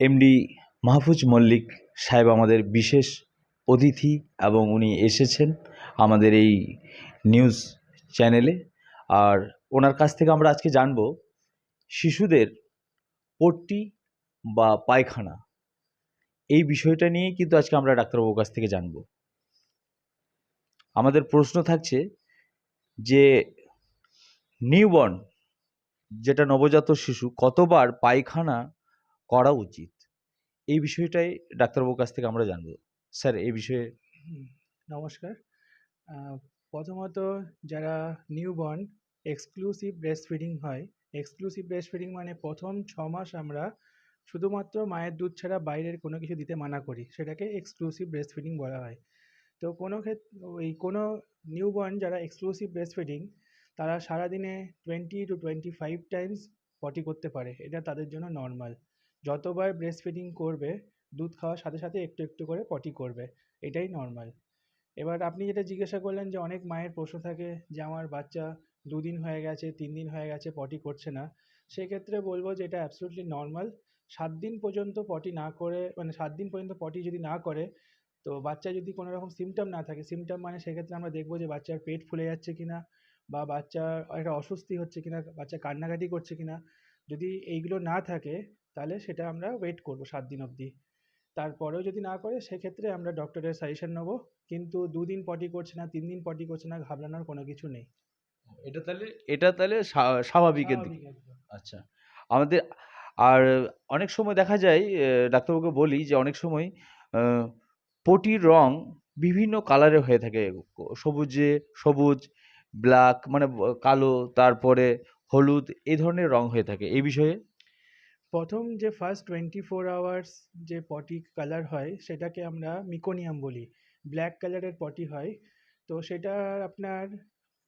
MD Mahfuz Mallick সাহেব আমাদের বিশেষ অতিথি এবং উনি এসেছেন আমাদের এই নিউজ চ্যানেলে। আর ওনার কাছ থেকে আমরা আজকে জানব শিশুদের পট্টি বা পায়খানা। এই বিষয়টা নিয়ে কিন্তু আজকে আমরা ডাক্তারবাবুর কাছ থেকে জানব। আমাদের প্রশ্ন থাকছে যে, নিউবর্ন যেটা নবজাত শিশু কতবার পায়খানা করা উচিত। এই বিষয়টাই ডাক্তারবাবুর কাছ থেকে আমরা জানব। স্যার, এই বিষয়ে নমস্কার। প্রথমত যারা নিউবর্ন এক্সক্লুসিভ ব্রেস্ট ফিডিং হয় এক্সক্লুসিভ ব্রেস্ট ফিডিং মানে প্রথম ছ মাস আমরা শুধুমাত্র মায়ের দুধ ছাড়া বাইরের কোনো কিছু দিতে মানা করি, সেটাকে এক্সক্লুসিভ ব্রেস্ট ফিডিং বলা হয়। তো কোনো ক্ষেত্রে ওই কোনো নিউবর্ন যারা এক্সক্লুসিভ ব্রেস্ট ফিডিং তারা সারাদিনে twenty two twenty five times potty করতে পারে, এটা তাদের জন্য নর্মাল যতবার ব্রেস্ট ফিডিং করবে, দুধ খাওয়ার সাথে সাথে একটু একটু করে পটি করবে। এটাই নর্মাল এবার আপনি যেটা জিজ্ঞাসা করলেন যে অনেক মায়ের প্রশ্ন থাকে যে আমার বাচ্চা দুদিন হয়ে গেছে তিন দিন হয়ে গেছে পটি করছে না। সেক্ষেত্রে বলব যে এটা অ্যাবসলিউটলি নর্মাল সাত দিন পর্যন্ত পটি না করে মানে সাত দিন পর্যন্ত পটি যদি না করে, তো বাচ্চা যদি কোনো রকম সিমটম না থাকে সিমটম মানে সেক্ষেত্রে আমরা দেখব যে বাচ্চার পেট ফুলে যাচ্ছে কিনা, বা বাচ্চার একটা অস্বস্তি হচ্ছে কিনা, বাচ্চা কান্নাকাটি করছে কিনা। যদি এইগুলো না থাকে তাহলে সেটা আমরা ওয়েট করব সাত দিন অবধি। তারপরেও যদি না করে সেক্ষেত্রে আমরা ডক্টরের সাজেশন নেব। কিন্তু দুদিন পটি করছে না তিন দিন পটি করছে না ঘাবড়ানোর কোনো কিছু নেই। এটা তাহলে এটা তাহলে স্বা- স্বাভাবিকের দিক। আচ্ছা। আমাদের আর অনেক সময় দেখা যায় ডাক্তারবাবুকে বলি যে অনেক সময় পটির রং বিভিন্ন কালারের হয়ে থাকে। সবুজে সবুজ ব্ল্যাক মানে কালো তারপরে হলুদ এই ধরনের রং হয়ে থাকে। এই বিষয়ে প্রথম যে ফার্স্ট টোয়েন্টি ফোর আওয়ার্স যে পটি কালার হয়, সেটাকে আমরা মিকোনিয়াম বলি। ব্ল্যাক কালারের পটি হয়। তো সেটা আপনার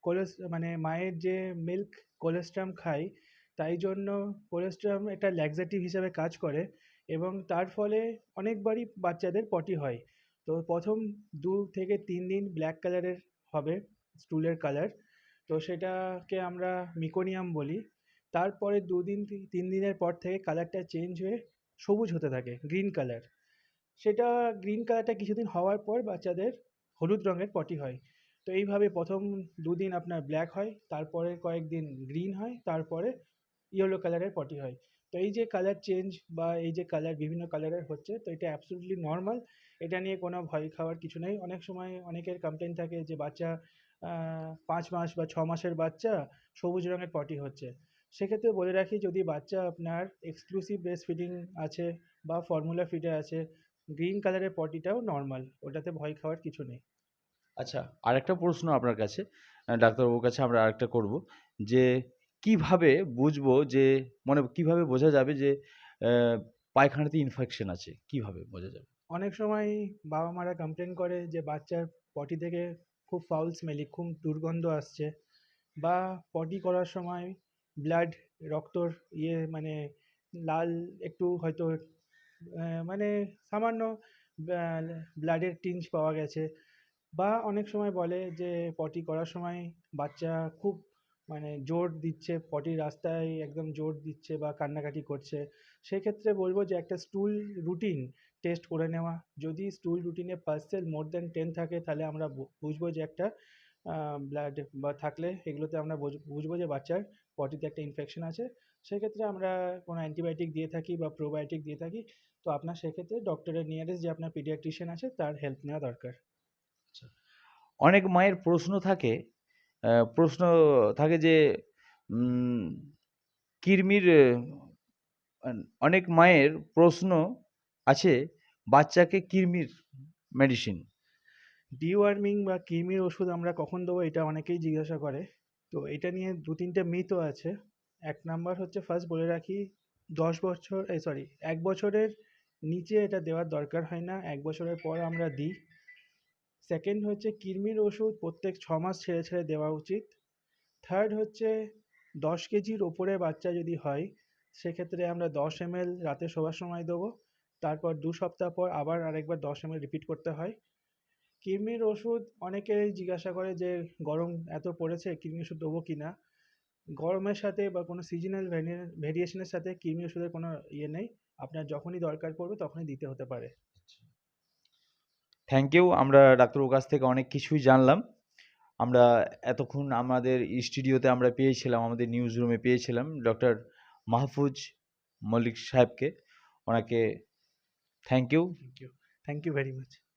কোলেস মানে মায়ের যে মিল্ক কোলেস্ট্রাম খায়, তাই জন্য কোলেস্ট্রাম এটা ল্যাক্সেটিভ হিসাবে কাজ করে এবং তার ফলে অনেকবারই বাচ্চাদের পটি হয়। তো প্রথম দু থেকে তিন দিন ব্ল্যাক কালারের হবে স্টুলের কালার তো সেটাকে আমরা মিকোনিয়াম বলি। তারপরে দুদিন তিন দিনের পর থেকে কালারটা চেঞ্জ হয়ে সবুজ হতে থাকে গ্রিন কালার সেটা গ্রিন কালারটা কিছুদিন হওয়ার পর বাচ্চাদের হলুদ রঙের পটি হয়। তো এইভাবে প্রথম দুদিন আপনার ব্ল্যাক হয়, তারপরে কয়েকদিন গ্রিন হয়, তারপরে ইয়েলো কালারের পটি হয়। তো এই যে কালার চেঞ্জ বা এই যে কালার বিভিন্ন কালারের হচ্ছে, তো এটা অ্যাবসলিউটলি নর্মাল এটা নিয়ে কোনো ভয় খাওয়ার কিছু নেই। অনেক সময় অনেকের কমপ্লেন থাকে যে বাচ্চা পাঁচ মাস বা ছ মাসের বাচ্চা সবুজ রঙের পটি হচ্ছে। সেক্ষেত্রে বলে রাখি যদি বাচ্চা আপনার এক্সক্লুসিভ ব্রেস্ট ফিডিং আছে বা ফর্মুলা ফিডে আছে গ্রিন কালারের পটিটাও নর্মাল ওটাতে ভয় খাওয়ার কিছু নেই। আচ্ছা আরেকটা প্রশ্ন আপনার কাছে ডাক্তারবাবুর কাছে আমরা আরেকটা করব যে কীভাবে বুঝব যে মানে কীভাবে বোঝা যাবে যে পায়খানাতে ইনফেকশন আছে? কীভাবে বোঝা যাবে? অনেক সময় বাবা মারা কমপ্লেন করে যে বাচ্চার পটি থেকে খুব ফাউল স্মেলি খুব দুর্গন্ধ আসছে বা পটি করার সময় ব্লাড রক্তর ইয়ে মানে লাল একটু হয়তো মানে সামান্য ব্লাডের টিঞ্জ পাওয়া গেছে। বা অনেক সময় বলে যে পটি করার সময় বাচ্চা খুব মানে জোর দিচ্ছে পটির রাস্তায় একদম জোর দিচ্ছে বা কান্নাকাটি করছে। সেক্ষেত্রে বলব যে একটা স্টুল রুটিন টেস্ট করে নেওয়া। যদি স্টুল রুটিনে পার্সেল মোর দ্যান টেন থাকে, তাহলে আমরা বুঝব যে একটা ব্লাড বা থাকলে এগুলোতে আমরা বুঝব যে বাচ্চার পটিতে একটা ইনফেকশন আছে। সেক্ষেত্রে আমরা কোনো অ্যান্টিবায়োটিক দিয়ে থাকি বা প্রোবায়োটিক দিয়ে থাকি। তো আপনার সেক্ষেত্রে ডক্টরের নিয়ারেস্ট যে আপনার পিডিয়াট্রিশিয়ান আছে, তার হেল্প নেওয়া দরকার। অনেক মায়ের প্রশ্ন থাকে প্রশ্ন থাকে যে কৃমির অনেক মায়ের প্রশ্ন আছে, বাচ্চাকে কৃমির মেডিসিন ডিওয়ার্মিং বা কৃমির ওষুধ আমরা কখন দেবো এটা অনেকেই জিজ্ঞাসা করে। তো এটা নিয়ে দু তিনটে মিথও আছে। এক নাম্বার হচ্ছে ফার্স্ট বলে রাখি, দশ বছর, এই সরি এক বছরের নিচে এটা দেওয়ার দরকার হয় না, এক বছরের পর আমরা দিই। সেকেন্ড হচ্ছে কৃমির ওষুধ প্রত্যেক ছ মাস ছেড়ে ছেড়ে দেওয়া উচিত। থার্ড হচ্ছে দশ কেজির ওপরে বাচ্চা যদি হয়, সেক্ষেত্রে আমরা দশ এমএল রাতে শোবার সময় দেবো। তারপর দু সপ্তাহ পর আবার আরেকবার দশ এমএল রিপিট করতে হয়। কৃমির ওষুধ অনেকেই জিজ্ঞাসা করে যে গরম এত পড়েছে কৃমি ওষুধ দেবো কি না? গরমের সাথে বা কোনো সিজনাল ভেরিয়েশনের সাথে কৃমি ওষুধের কোনো ইয়ে নেই। আপনার যখনই দরকার পড়বে তখনই দিতে হতে পারে। থ্যাংক ইউ আমরা ডাক্তারবাবুর কাছ থেকে অনেক কিছুই জানলাম। আমরা এতক্ষণ আমাদের স্টুডিওতে আমরা পেয়েছিলাম আমাদের নিউজ রুমে পেয়েছিলাম ডক্টর মাহফুজ মল্লিক সাহেবকে। ওনাকে thank you thank you thank you very much